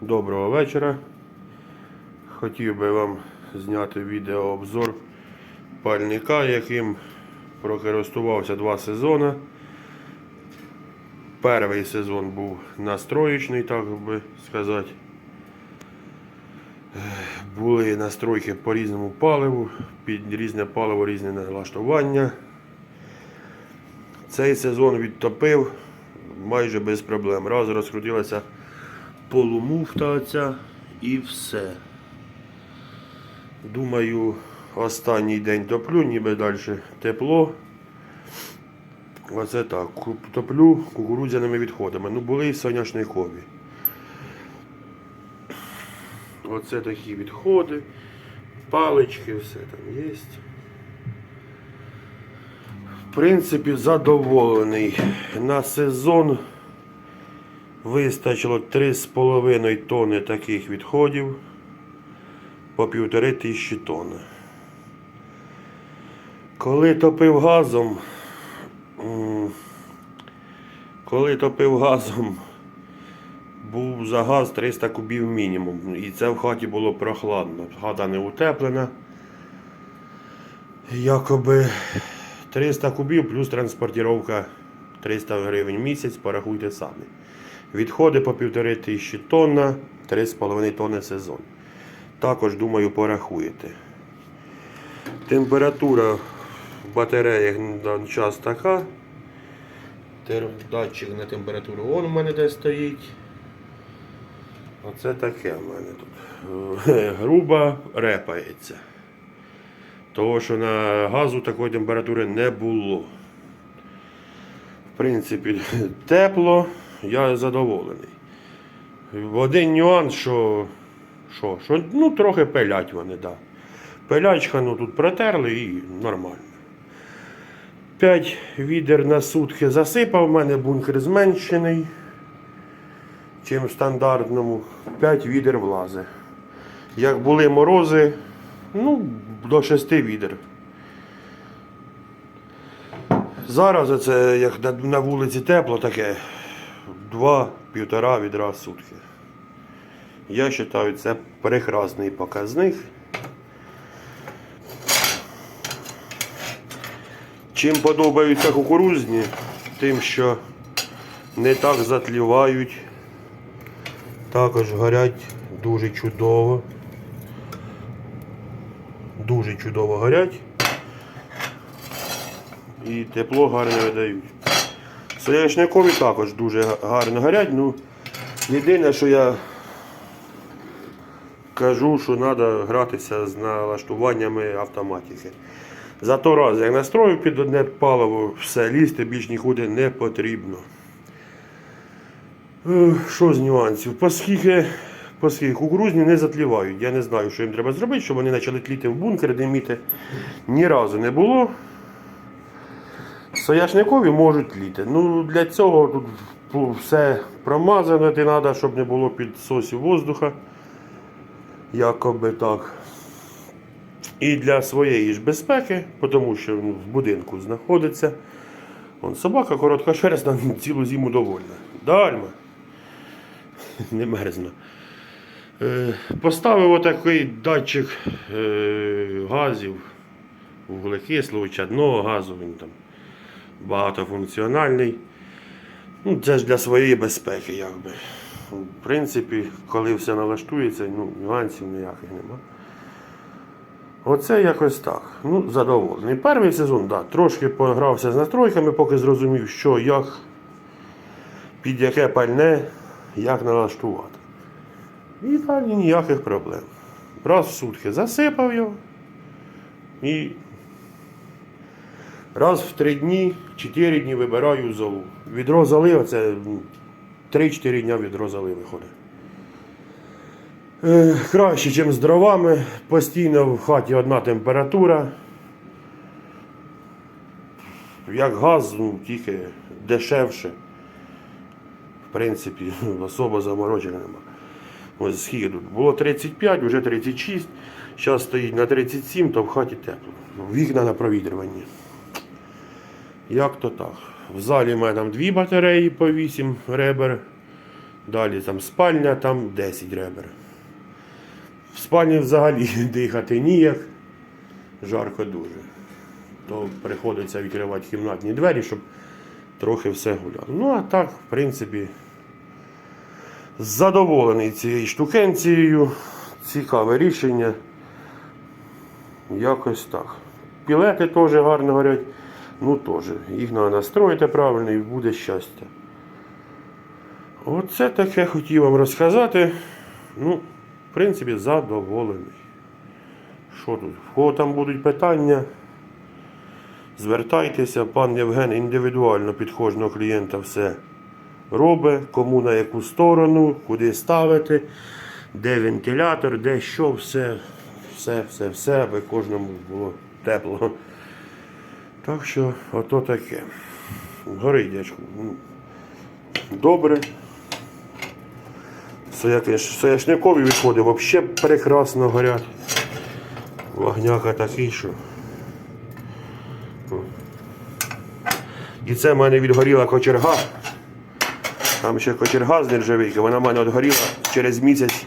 Доброго вечора. Хотів би вам зняти відеообзор пальника, яким прокористувався два сезони. Перший сезон був настроєчний, так би сказати. Були настройки по різному паливу, під різне паливо, різне налаштування. Цей сезон відтопив майже без проблем. Раз розкрутилася полумуфта оця і все. Думаю, останній день топлю, ніби далі тепло. Оце так. Топлю кукурудзяними відходами. Ну були і соняшникові. Оце такі відходи, палички, все там є. В принципі, задоволений. На сезон вистачило 3,5 тонни таких відходів по півтори тисячі тонн. Коли топив газом, коли топив газом, був за газ 300 кубів мінімум. І це в хаті було прохладно. Хата не утеплена. Якоби 300 кубів плюс транспортировка 300 гривень в місяць, порахуйте самі. Відходи по півтори тисячі тонна, 3,5 тонни сезон. Також, думаю, порахуєте. Температура в батареях на час така. Датчик на температуру он у мене де стоїть. Оце таке в мене тут. Е, Груба репається. Того, що на газу такої температури не було. В принципі, тепло, я задоволений. Один нюанс, що, що, що ну, трохи пилять вони. Да. Пилячка ну, тут протерли і нормально. 5 відер на сутки засипав, у мене бункер зменшений, чим в стандартному. 5 відер влазе. Як були морози, ну, до 6 відер. Зараз це як на вулиці тепло, таке 2-1,5 відра сутки. Я вважаю, це прекрасний показник. Чим подобаються кукурузні, тим, що не так затлівають, також горять дуже чудово. Дуже чудово горять і тепло гарне видають. Соняшникові також дуже гарно горять. Ну, єдине, що я кажу, що треба гратися з налаштуваннями автоматики. За то раз, як настрою під одне паливо, все лізти більш нікуди не потрібно. Е, Що з нюансів? Оскільки, оскільки кукурузні не затлівають. Я не знаю, що їм треба зробити, щоб вони почали тліти в бункер, диміти. Ні разу не було. Сояшникові можуть тліти. Ну, для цього тут все промазано, треба, щоб не було підсосів воздуха. Якоби так. І для своєї ж безпеки, тому що в будинку знаходиться. Вон, собака короткошерстна, цілу зиму довольна. Дальма. Не мерзно. Е, поставив отакий датчик е, газів, вуглекислого, чадного газу, він там багатофункціональний. Ну, це ж для своєї безпеки, якби. В принципі, коли все налаштується, ну, нюансів ніяких нема. Оце якось так. Ну, задоволений. Перший сезон, да, трошки погрався з настройками, поки зрозумів, що як, під яке пальне, як налаштувати. І далі ніяких проблем. Раз в сутки засипав його і раз в три дні, 4 дні вибираю золу. Відро золи, оце м, 3-4 дня відро золи виходить. Е, Краще, ніж з дровами. Постійно в хаті одна температура. Як газ, ну, тільки дешевше. В принципі, особо заморочень нема. Ось скільки тут? Було 35, вже 36. Зараз стоїть на 37, то в хаті тепло. Вікна на провітрюванні. Як то так? В залі в мене там дві батареї по 8 ребер. Далі там спальня, там 10 ребер. В спальні взагалі дихати ніяк. Жарко дуже. То приходиться відкривати кімнатні двері, щоб трохи все гуляло. Ну, а так, в принципі, задоволений цією штукенцією. Цікаве рішення. Якось так. Пілети теж гарно горять. Ну теж. Їх треба настроїти правильно і буде щастя. Оце таке хотів вам розказати. Ну, в принципі, задоволений. Що тут? В кого там будуть питання? Звертайтеся, пан Євген індивідуально під кожного клієнта все робить, кому на яку сторону, куди ставити, де вентилятор, де що, все, все, все, все, аби кожному було тепло. Так що, ото таке. Горить, дядьку. Добре. Сояки- Сояшникові відходи взагалі прекрасно горять. Вогняка такий, що. І це в мене відгоріла кочерга. Там ще кочерга з нержавійки, вона в мене відгоріла через місяць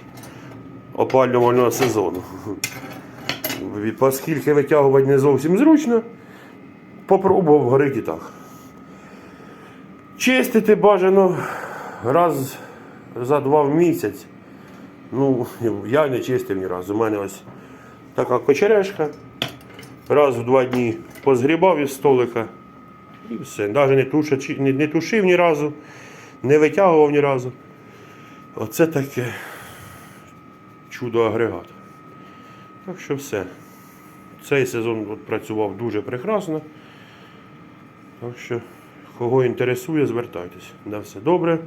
опалювального сезону. Оскільки витягувати не зовсім зручно, попробував горить і так. Чистити бажано раз за два в місяць. Ну, я не чистив ні разу. У мене ось така кочерешка. Раз в два дні позгрібав із столика. І все. Навіть не, тушачи, не, не тушив ні разу, не витягував ні разу. Оце таке чудо-агрегат. Так що все. Цей сезон працював дуже прекрасно. Так що, кого інтересує, звертайтесь. На все добре.